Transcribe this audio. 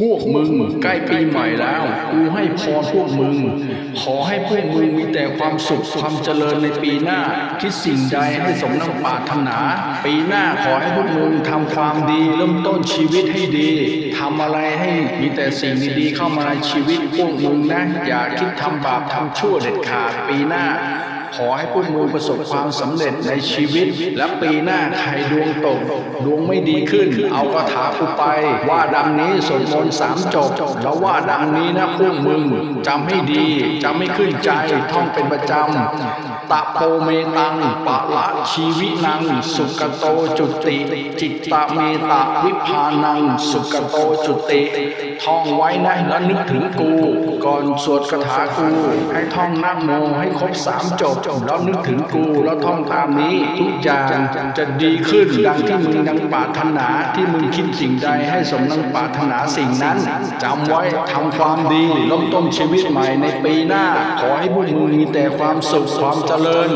พวกมึงใกล้ปีใหม่แล้ว กูให้พรพวกมึง ขอให้พวกมึงมีแต่ความสุขความเจริญในปีหน้า คิดสิ่งใดให้สมน้ำปรารถนา ปีหน้าขอให้พวกมึงทำความดีเริ่มต้นชีวิตให้ดีทำอะไรให้มีแต่สิ่งดีๆเข้ามาในชีวิตพวกมึงนะ อย่าคิดทำบาปทำชั่วเด็ดขาดปีหน้า ขอให้พวกมึงประสบความสำเร็จในชีวิต และปีหน้าใครดวงตก ดวงไม่ดีขึ้น เอากระถากูไป ว่าดังนี้สวดมนต์สามจบแล้วว่าดังนี้นะพวกมึงจำให้ดีจำให้ขึ้นใจท่องเป็นประจำตะโปเมตังปะละชีวินัง สุกโตจุติ จิตตะเมตะวิพานัง สุกโตจุติท่องไว้นะแล้วนึกถึงกู ก่อนสวดคาถากู ให้ท่องนั่งโมให้ครบสามจบแล้วนึกถึงกูแล้วท่องตามนี้ ทุกอย่างจะดีขึ้นดังที่มึงดังปรารถนาที่มึงคิดสิ่งใดให้สมนังปรารถนาสิ่งนั้นจำไว้ทำความดีร่มต้นชีวิตใหม่ในปีหน้า ขอให้พวกมึงมีแต่ความสุขความเจริญ